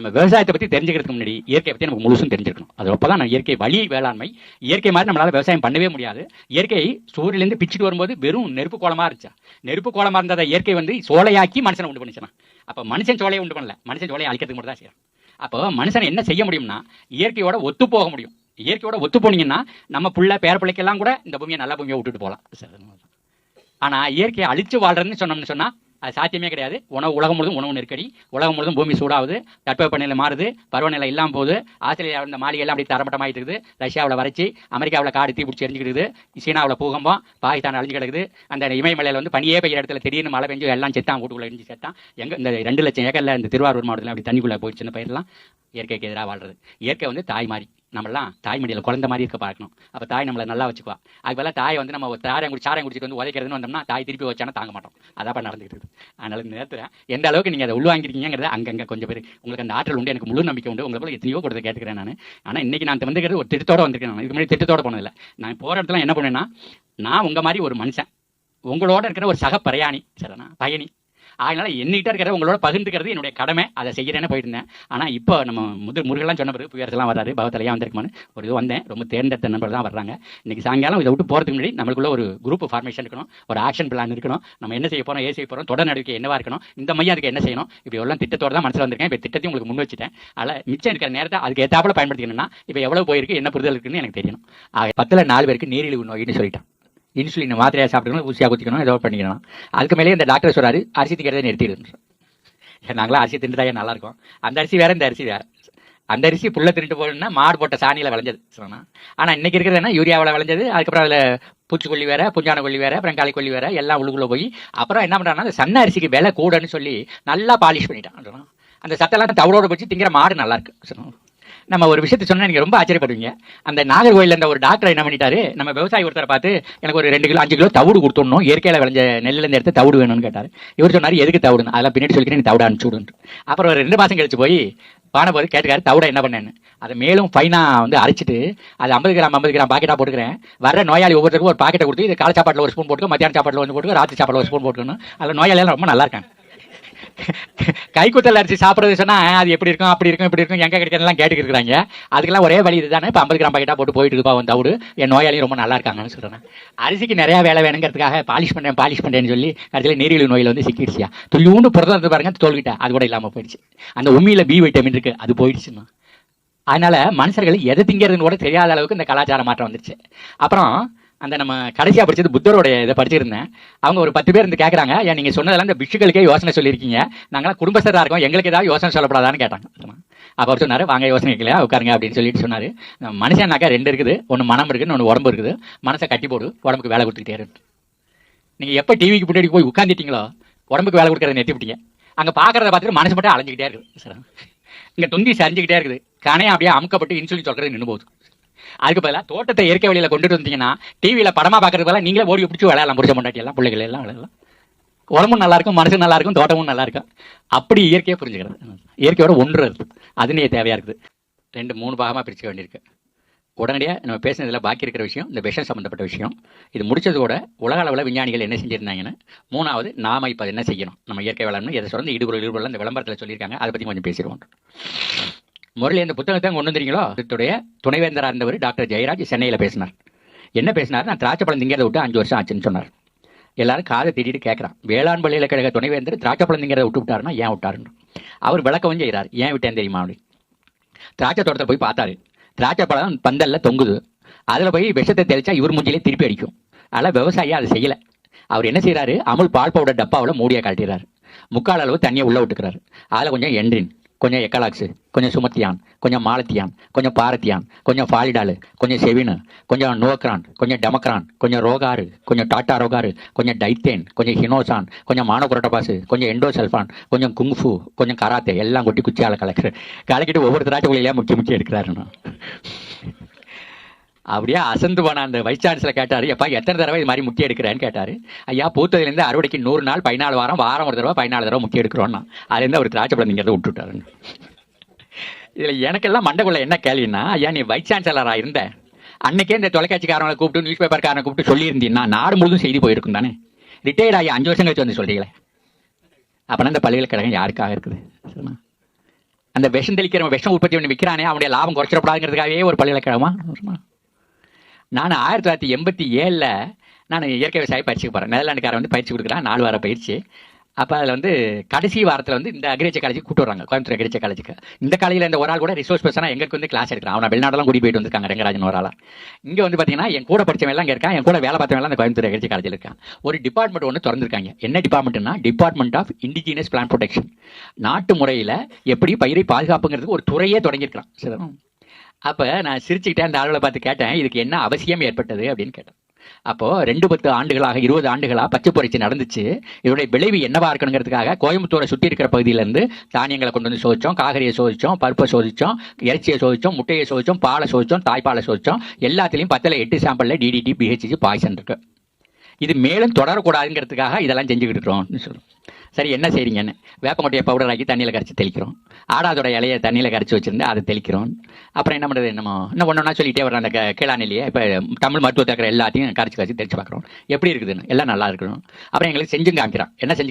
நம்ம விவசாயத்தை பற்றி தெரிஞ்சுக்கிறதுக்கு முன்னாடி இயற்கையை பற்றி நமக்கு முழுசும் தெரிஞ்சிருக்கணும். அது அப்போ தான் இயற்கை வழி வேளாண்மை இயற்கை மாதிரி நம்மளால விவசாயம் பண்ணவே முடியாது. இயற்கை சூரியலேருந்து பிச்சுட்டு வரும்போது வெறும் நெருப்பு கோலமாக இருந்துச்சா? நெருப்பு கோலமாக இருந்ததை இயற்கை வந்து சோலையாக்கி மனுஷனை உண்டு பண்ணிச்சுனா. அப்போ மனுஷன் சோலையை உண்டு பண்ணல. மனுஷன் சோலையை அழிக்கிறதுக்கு மட்டும் தான் செய்யறான் அப்போ மனுஷன் என்ன செய்ய முடியும்னா இயற்கையோட ஒத்து போக முடியும். இயற்கையோட ஒத்து போனீங்கன்னா நம்ம புள்ள பேர பிள்ளைக்கெல்லாம் கூட இந்த பூமியை நல்ல பூமியை விட்டுட்டு போகலாம். ஆனால் இயற்கையை அழிச்சு வாழ்றதுன்னு சொன்னோம்னு சொன்னால் அது சாத்தியமே கிடையாது. உணவு உலகம் முழுதும் உணவு நெருக்கடி. உலகம் முழுதும் பூமி சூடாகுது. தட்பவெப்பநிலை மாறுது. பருவநிலை இல்லாமல் போகுது. ஆஸ்திரேலியா இந்த மாளிகையெல்லாம் அப்படி தரமட்டமாயிட்டு இருக்குது. ரஷ்யாவில் வறட்சி அமெரிக்காவில் காடு தீ பிடிச்சி எரிஞ்சுக்கிடுது சீனாவில் பூகம்பம் பாகிஸ்தான் அழிஞ்சு கிடக்குது. அந்த இமயமலையில் வந்து பனியே பெய்ய இடத்துல திடீர்னு மழை பெஞ்சு எல்லாம் செத்தான் வீட்டுக்குள்ளே எரிஞ்சு செத்தான். எங்கே இந்த ரெண்டு லட்சம் ஏக்கர்ல இந்த திருவாரூர் மாவட்டத்தில் அப்படி தண்ணிக்குள்ள போயிடுச்சுன்னு பயிரெல்லாம் இயற்கைக்கு எதிராக வாழ்றது. இயற்கை வந்து தாய் மாதிரி. நம்மளாம் தாய் மடியில் குழந்த மாதிரி இருக்க பார்க்கணும். அப்போ தாய் நம்மளை நல்லா வச்சுக்குவா. அதுக்கு தாய் வந்து நம்ம ஒரு தாரம் குடி சாரம் குடிச்சிட்டு வந்து உதைக்கிறதுன்னு வந்தோம்னா தாய் திருப்பி வச்சானா தாங்க மாட்டோம். அதான் நடந்துக்கிட்டு இருக்குது. அதனால இந்த நேரத்தில் எந்த அளவுக்கு நீங்கள் அதை உள்வாங்கிருக்கீங்கிறத அங்கங்கே கொஞ்சம் பேர் உங்களுக்கு அந்த ஆற்றல் உண்டு எனக்கு முழு நம்பிக்கை உண்டு. உங்களை போல எத்தனையோ கொடுத்து கேட்டுக்கிறேன் நான். ஆனால் இன்னைக்கு நான் வந்துக்கிறது ஒரு திட்டத்தோட வந்திருக்கேன் நான். இதுக்கு முன்னாடி திட்டத்தோட போனதில்லை. நான் போகிற இடத்துல என்ன பண்ணுவேன்னா நான் உங்கள் மாதிரி ஒரு மனுஷன். உங்களோட இருக்கிற ஒரு சக பிரயாணி சரிண்ணா பயணி. அதனால என்கிட்ட இருக்கிறத உங்களோட பகிர்ந்துக்கிறது என்னுடைய கடமை. அதை செய்கிறேன்னு போயிருந்தேன். ஆனால் இப்போ நம்ம முது முருகெல்லாம் சொன்ன பிறகு புயரசெல்லாம் வராது. பகவத்தலையாக வந்திருக்குமான்னு. ஒரு இது வந்தேன். ரொம்ப தேர்ந்தெடுத்த நண்பர் தான் வர்றாங்க. இன்னைக்கு சாயங்காலம் இதை விட்டு போகிறதுக்கு முன்னாடி நம்மளுக்குள்ள ஒரு குரூப் ஃபார்மேஷன் இருக்கணும். ஒரு ஆக்ஷன் பிளான் இருக்கணும். நம்ம என்ன செய்ய போகிறோம் ஏ செய்ய போகிறோம் தொடர் நடவடிக்கை என்னவா இருக்கணும் இந்த மையம் அதுக்கு என்ன செய்யணும் இப்படி எல்லாம் திட்டத்தோடு தான் மனசில் வந்திருக்கேன். இப்போ திட்டத்தையும் உங்களுக்கு முன் வச்சுட்டேன். அதில் மிச்சம் இருக்கிற நேரத்தை அதுக்கு ஏற்றாப்பில் பயன்படுத்திக்கணும்னா இப்போ எவ்வளோ போயிருக்கு என்ன புரிதல் இருக்குன்னு எனக்கு தெரியணும். ஆக பத்தில் நாலு பேருக்கு நீரிழிவு நோயின்னு சொல்லிட்டேன். இன்சுலின் மாத்திரையாக சாப்பிட்டுக்கணும் ஊசியாக குத்திக்கணும் ஏதோ பண்ணிக்கணும். அதுக்கு மேலே இந்த டாக்டர் சொல்கிறாரு அரிசி திங்கிறதை நிறுத்திடுன்னு நாங்களாம் அரிசி தின்னுதாயே நல்லா இருக்கும்? அந்த அரிசி வேற இந்த அரிசி வேற. அந்த அரிசி புள்ள திருட்டு போகணும்னா மாடு போட்ட சாணியில் விளைஞ்சது சொன்னா ஆனால் இன்னைக்கு இருக்கிறது என்ன? யூரியாவில் விளைஞ்சது அதுக்கப்புறம் அதில் பூச்சிக்கொல்லி வேற புஞ்சான கொல்லி வேற அப்புறம் காளிக்கொல்லி வேற எல்லாம் உள்ளுக்குள்ளே போய் அப்புறம் என்ன பண்ணுறாங்கன்னா அந்த சன்ன அரிசிக்கு விலை கூடன்னு சொல்லி நல்லா பாலிஷ் பண்ணிட்டான் அந்த சத்தெல்லாம் தவளோட வச்சு திங்கிற மாடு நல்லா இருக்கு நம்ம ஒரு விஷயத்த சொன்னா நீங்க ரொம்ப ஆச்சரியப்படுவீங்க. அந்த நாகர்கோயில இருந்த ஒரு டாக்டர் என்ன பண்ணிட்டாரு? நம்ம விவசாயி ஒருத்தரை பார்த்து எனக்கு ஒரு ரெண்டு கிலோ அஞ்சு கிலோ தவிடு கொடுத்துடணும். இயற்கையில விளைஞ்ச நெல்லுல இருந்து எடுத்து தவிடு வேணும்னு கேட்டாரு. இவர் சொன்னாரு எதுக்கு தவிடுன்னு? அதெல்லாம் பின்னாடி சொல்லிக்கிறேன் நீ தவிட அனுப்பிச்சு அப்புறம் ஒரு ரெண்டு மாசம் கழிச்சு போய் பானை போது கேட்டுக்காரு தவிட என்ன பண்ணேன்னு? அதை மேலும் ஃபைனா வந்து அரைச்சிட்டு அது ஐம்பது கிராம் ஐம்பது கிராம் பாக்கெட்டா போட்டுக்கிறேன். வர நோயாளி ஒவ்வொருத்தருக்கும் ஒரு பாக்கெட்டை கொடுத்து இது காலை சாப்பாட்டில் ஒரு ஸ்பூன் போட்டுக்கோ மத்தியான சாப்பாட்டில் வந்து போட்டுக்கோ ராத்திரி சாப்பாட்டில் ஒரு ஸ்பூன் போட்டுக்கணும் அதில் நோயாளியெல்லாம் ரொம்ப நல்லா இருக்காங்க. கைக்குத்தல் அரிசி சாப்பிட்றது சொன்னா அது எப்படி இருக்கும் அப்படி இருக்கும் இப்படி இருக்கும் எங்க கிடைக்கிறதெல்லாம் கேட்டுக்கிட்டு இருக்கிறாங்க அதுக்கெல்லாம் ஒரே வழி இதுதானே இப்போ ஐம்பது கிராம் பாக்கெட்டா போட்டு போயிட்டு இருப்பா வந்து அவடு என் நோயாளி ரொம்ப நல்லா இருக்காங்கன்னு சொல்றேன் அரிசிக்கு நிறைய வேலை வேணுங்கிறதுக்காக பாலிஷ் பண்றேன் பாலிஷ் பண்றேன்னு சொல்லி கடைசியில் நீரிழிவு நோயில் வந்து சிக்கிடுச்சியா. துள்ளியூண்டு பிறந்த பாருங்க தோல்விட்டா அது கூட இல்லாம போயிடுச்சு. அந்த உண்மையில பி வைட்டமின் இருக்கு அது போயிடுச்சுன்னா அதனால மனுஷர்கள் எதை திங்கிறதுன்னு கூட தெரியாத அளவுக்கு இந்த கலாச்சார மாற்றம் வந்துருச்சு. அப்புறம் அந்த நம்ம கடைசியா படிச்சது புத்தருடைய இதை படிச்சிருந்தேன். அவங்க ஒரு பத்து பேர் இருந்து கேட்குறாங்க ஏன் நீங்க சொன்னதெல்லாம் இந்த பிஷுகளுக்கே யோசனை சொல்லியிருக்கீங்க. நாங்களாம் குடும்பஸ்தராக இருக்கோம். எங்களுக்கு ஏதாவது யோசனை சொல்லப்படாதான்னு கேட்டாங்க. அப்போ அவர் சொன்னாரு வாங்க யோசனை கேட்கலையா? உட்காருங்க அப்படின்னு சொல்லிட்டு சொன்னாரு. மனுஷனாக்கா ரெண்டு இருக்குது. ஒன்று மனம் இருக்குன்னு ஒன்று உடம்பு இருக்குது. மனசை கட்டி போடு உடம்புக்கு வேலை கொடுத்துக்கிட்டே இருக்கு நீங்க எப்போ டிவிக்கு முன்னாடி போய் உட்காந்துட்டீங்களோ உடம்புக்கு வேலை கொடுக்கறத நிறுத்தி விட்டீங்க அங்க பாக்குறத பார்த்துட்டு மனசு மட்டும் அலைஞ்சிக்கிட்டே இருக்குது. சார் இங்க தொந்தி சரிஞ்சுக்கிட்டே இருக்குது. கணையம் அப்படியே அமுக்கப்பட்டு இன்சுலின் சொல்றது நின்று போகுது அதுக்கு பதிலாக தோட்டத்தை இயற்கை வழியில கொண்டுட்டு வந்தீங்கன்னா டிவியில் படமா பார்க்கறதுக்கு பதிலாக நீங்களே ஓடி பிடிச்சி விளையாடலாம். முடிச்ச முன்னாடி எல்லாம் பிள்ளைகள் எல்லாம் விளையாடலாம். உடம்பும் நல்லா இருக்கும் மனசு நல்லா இருக்கும் தோட்டமும் நல்லா இருக்கும். அப்படி இயற்கையை புரிஞ்சுக்கிறது. இயற்கையோட ஒன்று அதுனே தேவையா இருக்குது. ரெண்டு மூணு பாகமா பிரிச்சுக்க வேண்டியிருக்கு. உடனடியாக நம்ம பேசினதில் பாக்கி இருக்கிற விஷயம் இந்த விஷம் சம்மந்தப்பட்ட விஷயம். இது முடிச்சது கூட உலக அளவில் விஞ்ஞானிகள் என்ன செஞ்சிருந்தாங்கன்னு மூணாவது நாம இப்போ என்ன செய்யணும்? நம்ம இயற்கை வேளாண்மை எதை சொல்றது? ஈடுபொருள் ஈடுபொருள் இந்த விளம்பரத்தில் சொல்லியிருக்காங்க. அதை பற்றி கொஞ்சம் பேசிடுவோம். முரளி இந்த புத்தகத்தை கொண்டு வந்தீங்களோ இதோடைய துணைவேந்தராக இருந்தவர் டாக்டர் ஜெயராஜ் சென்னையில் பேசினார். என்ன பேசினார் நான் திராட்சை பழம் திங்கிறத விட்டு அஞ்சு வருஷம் ஆச்சுன்னு சொன்னார். எல்லாரும் காதை திட்டிட்டு கேட்குறான் வேளாண் பல்கலைக்கழக துணைவேந்தர் திராட்சை பழம் திங்கிறத விட்டு விட்டாருன்னா ஏன் விட்டாருன்னு. அவர் விளக்கவும் செய்கிறார். ஏன் விட்டேன் தெரியுமா அப்படி? திராட்சை தோட்டத்தை போய் பார்த்தாரு. திராட்சை பழம் பந்தல்ல தொங்குது. அதில் போய் விஷத்தை தெளிச்சா இவர் மூஞ்சிலே திருப்பி அடிக்கும். ஆனால் விவசாயி அதை செய்யலை. அவர் என்ன செய்றாரு? அமுல் பால் பவுடர் டப்பாவில் மூடியை காட்டிடுறாரு முக்கால் அளவு தண்ணியை உள்ள விட்டுக்கிறாரு. அதில் கொஞ்சம் என்ட்ரின் கொஞ்சம் எக்கலாக்ஸு கொஞ்சம் சுமத்தியான் கொஞ்சம் மாலத்தியான் கொஞ்சம் பாரத்தியான் கொஞ்சம் ஃபாலிடாலு கொஞ்சம் செவினு கொஞ்சம் நோக்ரான் கொஞ்சம் டெமக்ரான் கொஞ்சம் ரோகாரு கொஞ்சம் டாட்டா ரோகாரு கொஞ்சம் டைத்தேன் கொஞ்சம் ஹினோசான் கொஞ்சம் மானோகுரட்டபாசு கொஞ்சம் எண்டோசல்ஃபான் கொஞ்சம் குங்ஃபு கொஞ்சம் கராத்தே எல்லாம் கொட்டி குச்சியால் கலக்குற கலக்கிட்டு ஒவ்வொரு திராட்சை முக்கிய முக்கிய எடுக்கிறாருன்னு அப்படியே அசந்து போன அந்த வைஸ் சான்சலர் கேட்டாரு எப்பா எத்தனை தடவை இது மாதிரி முக்கிய எடுக்கிறேன்னு கேட்டாரு. ஐயா பூத்ததுலேருந்து அறுவடைக்கு நூறு நாள் பதினாலு வாரம் வாரம் ஒரு தடவை பதினாலு தடவை முக்கிய எடுக்கிறோன்னா அதுலேருந்து அவர் திராட்சை பழங்கிறத விட்டுட்டாருன்னு இதில் எனக்கெல்லாம் மண்டக்குள்ள என்ன கேள்வின்னா ஐயா நீ வைஸ் சான்சலராக இருந்த? அன்னைக்கே இந்த தொலைக்காட்சிக்காரங்களை கூப்பிட்டு நியூஸ் பேப்பர்காரனை கூப்பிட்டு சொல்லியிருந்தீங்கன்னா நாடு முழுதும் செய்தி போயிருக்கும் தானே? ரிட்டையர்ட் ஆகி அஞ்சு வருஷம் கழிச்சு வந்து சொல்றீங்களே? அப்பனா இந்த பல்கலைக்கழகம் யாருக்காக இருக்குது? சரிண்ணா அந்த விஷம் தெளிக்கிற விஷம் உற்பத்தி பண்ணி விற்கிறானே அவனுடைய லாபம் குறைச்சிடக்கூடாதுங்கிறதுக்காகவே ஒரு பல்கலைக்கழகமா? நான் ஆயிரத்தி தொள்ளாயிரத்தி எண்பத்தி ஏழில் நான் இயற்கை விவசாய பயிற்சிக்கு போகிறேன் நெதர்லாண்டுக்காரன் வந்து பயிற்சி கொடுக்குறான். நாலு வார பயிற்சி. அப்போ அதில் வந்து கடைசி வாரத்தில் வந்து இந்த அக்ரிகல்ச்சர் காலேஜுக்கு கூட்டு வராங்க கோயம்புத்தூர் அக்ரிகல்ச்சர் காலேஜுக்கு இந்த காலேஜில் இந்த ஒரு ஆள் கூட ரிசோர்ஸ் பர்சனாக எங்களுக்கு வந்து கிளாஸ் எடுக்கிறான். அவனை வெளிநாடெல்லாம் கூட்டி போயிட்டு வந்திருக்காங்க ரங்கராஜன் ஒரு ஆளாக இங்கே வந்து பார்த்தீங்கன்னா என் கூட படித்தவன் எல்லாம் இருக்கான். என் கூட வேலை பார்த்தவன் எல்லாம் இந்த கோயம்புத்தூர் அக்ரிகல்ச்சர் காலேஜில் இருக்கான். ஒரு டிபார்ட்மெண்ட் ஒன்று திறந்திருக்காங்க. என்ன டிபார்ட்மெண்ட்னா department of indigenous plan protection நாட்டு முறையில் எப்படி பயிரை பாதுகாப்புங்கிறதுக்கு ஒரு துறையே தொடங்கியிருக்கிறான். சரி அப்போ நான் சிரிச்சுக்கிட்டே அந்த ஆளுகளை பார்த்து கேட்டேன் இதுக்கு என்ன அவசியம் ஏற்பட்டது அப்படின்னு கேட்டேன். அப்போ ரெண்டு பத்து ஆண்டுகளாக இருபது ஆண்டுகளா பச்சை புரட்சி நடந்துச்சு. இதோடைய விளைவு என்னவா இருக்கணுங்கிறதுக்காக கோயம்புத்தூரை சுற்றி இருக்கிற பகுதியிலேருந்து தானியங்களை கொண்டு வந்து சோதிச்சோம் காகரியை சோதிச்சோம் பருப்பை சோதிச்சோம் இறைச்சியை சோதிச்சோம் முட்டையை சோதிச்சோம் பாலை சோதிச்சோம் தாய்ப்பாலை சோதிச்சோம். எல்லாத்துலேயும் பத்தில் எட்டு சாம்பிளில் டிடிடி பிஹெச்சி பாய்சன் இருக்கு. இது மேலும் தொடரக்கூடாதுங்கிறதுக்காக இதெல்லாம் செஞ்சுக்கிட்டு இருக்கிறோம் சொல்லுவோம் சரி என்ன செய்றீங்கன்னு? வேப்பங்கொட்டையை பவுடர் ஆக்கி தண்ணியில் கரைச்சி தெளிக்கிறோம். ஆடாதோட இலையை தண்ணியில் கரைச்சி வச்சுருந்து அதை தெளிக்கிறோம். அப்புறம் என்ன பண்ணுறது? என்னமோ இன்னும் ஒன்று ஒன்றா சொல்லிட்டே வர அந்த கே- இப்போ தமிழ் மருத்துவத்தில் இருக்கிற எல்லாத்தையும் கரைச்சி கரைச்சி தெளிச்சு பார்க்குறோம். எப்படி இருக்குதுன்னு? எல்லாம் நல்லா இருக்கணும். அப்புறம் எங்களுக்கு செஞ்சும் காமிக்கிறான். என்ன செஞ்சு